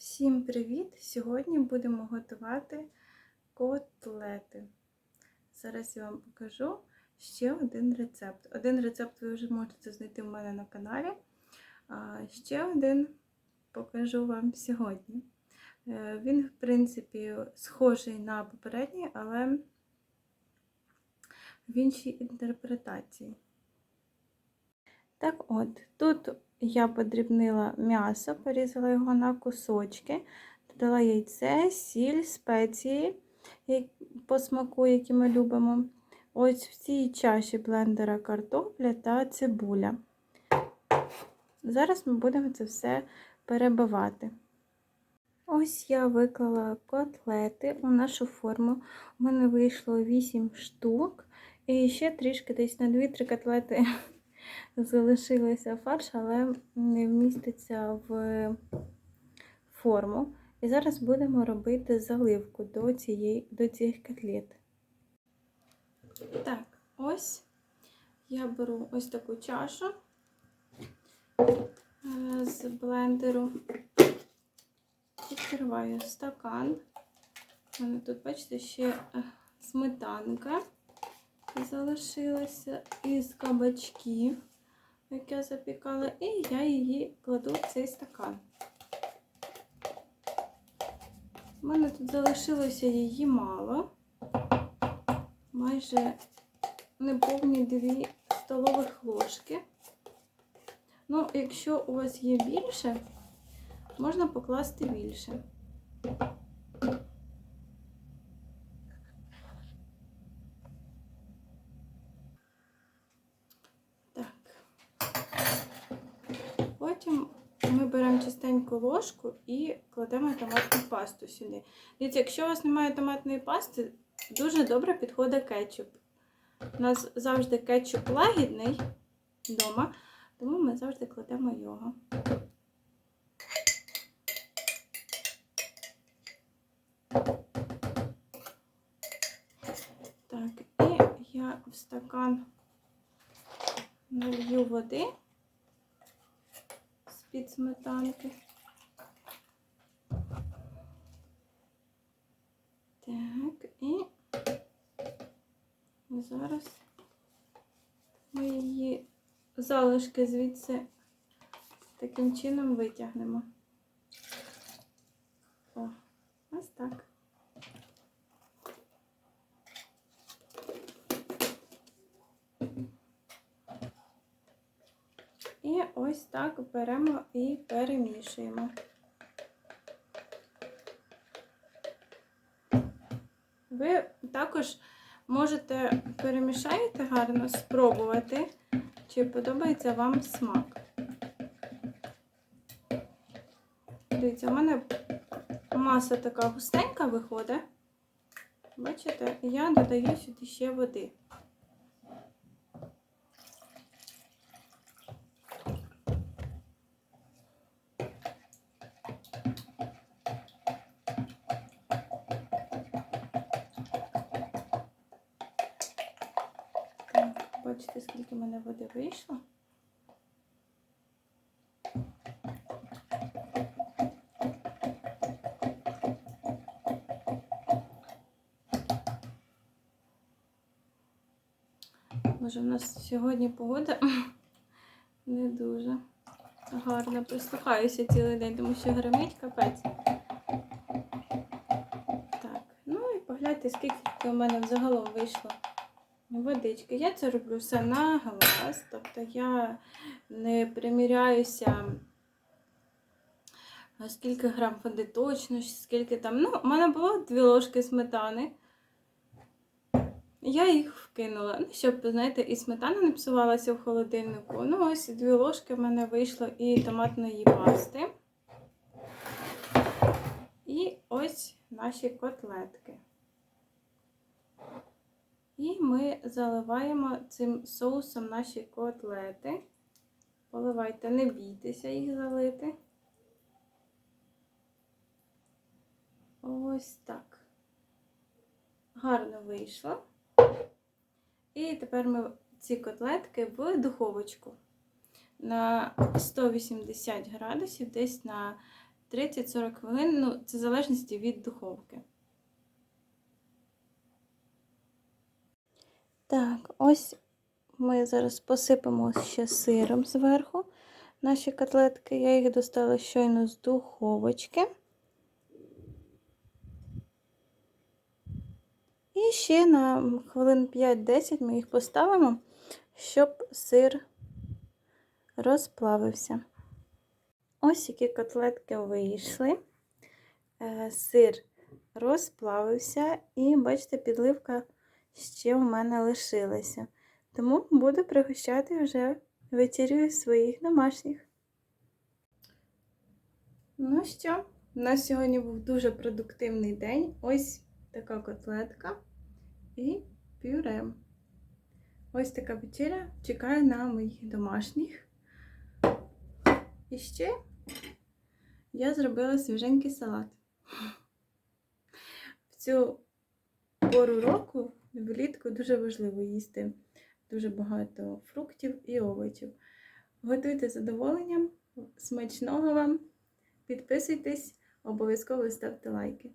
Всім привіт! Сьогодні будемо готувати котлети. Зараз я вам покажу ще один рецепт. Один рецепт ви вже можете знайти в мене на каналі, а ще один покажу вам сьогодні. Е, Він, в принципі, схожий на попередній, але в іншій інтерпретації. Так от, тут я подрібнила м'ясо, порізала його на кусочки, додала яйце, сіль, спеції по смаку, які ми любимо. Ось в цій чаші блендера картопля та цибуля. Зараз ми будемо це все перебивати. Ось я виклала котлети у нашу форму. У мене вийшло 8 штук. І ще трішки десь на 2-3 котлети залишилося фарш, але не вміститься в форму. І зараз будемо робити заливку до, цієї, до цих котлет. Так, ось я беру ось таку чашу з блендеру, відкриваю стакан. У мене тут, бачите, ще сметанка залишилася із кабачків, як я запікала, і я її кладу в цей стакан. У мене тут залишилося її мало, майже неповні 2 столових ложки. Ну, якщо у вас є більше, можна покласти більше. Потім ми беремо чистеньку ложку і кладемо томатну пасту сюди. Дивіться, якщо у вас немає томатної пасти, дуже добре підходить кетчуп. У нас завжди кетчуп лагідний вдома, тому ми завжди кладемо його. Так, і я в стакан налью води з-під сметанки. Так, і зараз ми її залишки звідси таким чином витягнемо. О, ось так. І ось так беремо і перемішуємо. Ви також можете перемішаєте гарно, спробувати, чи подобається вам смак. Дивіться, у мене маса така густенька виходить. Бачите, я додаю сюди ще води. Бачите, скільки в мене води вийшло. Може, в нас сьогодні погода не дуже гарна. Прислухаюся цілий день, тому що гримить капець. Так, ну і погляньте, скільки у мене взагалом вийшло водички. Я це роблю все на глаз, тобто я не приміряюся, скільки грам води точно, скільки там. Ну, у мене було дві ложки сметани. Я їх вкинула, ну, щоб, знаєте, і сметана не псувалася в холодильнику. Ну, ось дві ложки в мене вийшло і томатної пасти. І ось наші котлетки. І ми заливаємо цим соусом наші котлети. Поливайте, не бійтеся їх залити. Ось так. Гарно вийшло. І тепер ми ці котлетки в духовочку на 180 градусів, десь на 30-40 хвилин, ну, це в залежності від духовки. Так, ось ми зараз посипемо ще сиром зверху наші котлетки. Я їх достала щойно з духовочки. І ще на хвилин 5-10 ми їх поставимо, щоб сир розплавився. Ось які котлетки вийшли. Е, Сир розплавився, і, бачите, підливка ще в мене лишилася. Тому буду пригощати вже вечерю своїх домашніх. Ну що, у нас сьогодні був дуже продуктивний день. Ось така котлетка і пюре. Ось така вечеря чекає на моїх домашніх. І ще я зробила свіженький салат. В цю пору року влітку дуже важливо їсти дуже багато фруктів і овочів. Готуйте з задоволенням, смачного вам! Підписуйтесь, обов'язково ставте лайки.